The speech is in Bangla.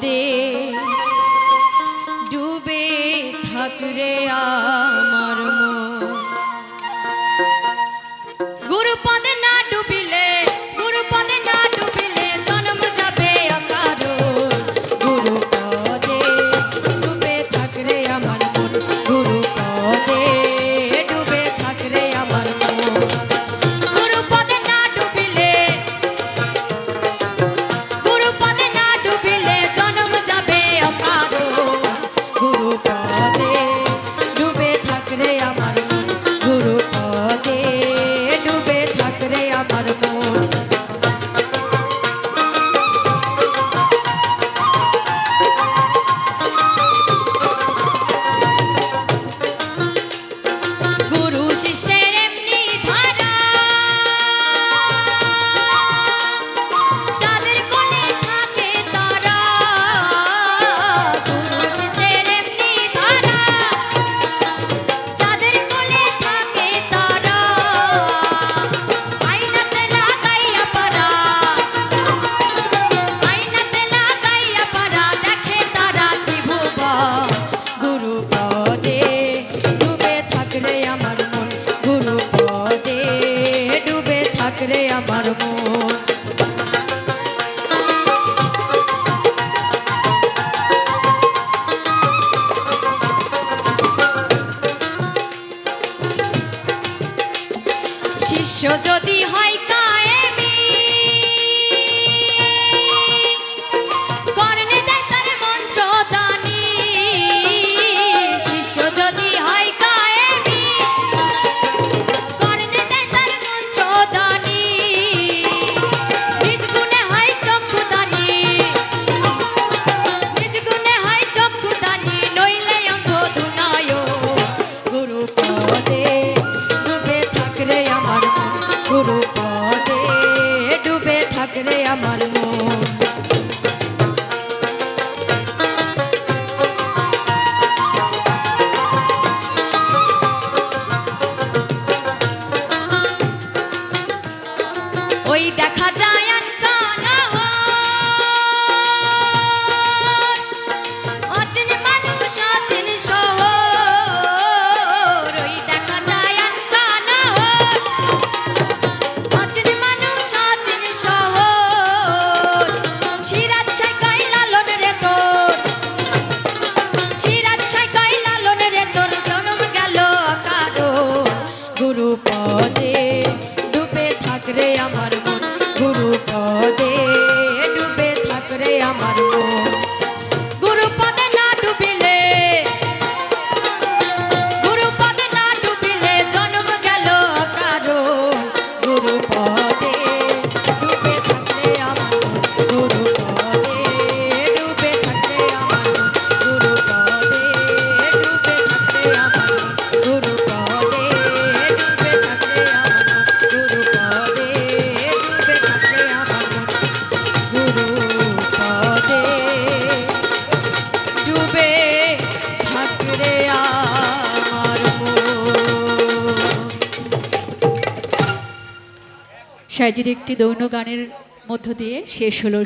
পদে ডুবে থাকরে আমার মন। গুরুপদে বিশ্ব যদি হয় that kind সাজির একটি দৌন গানের মধ্য দিয়ে শেষ হলো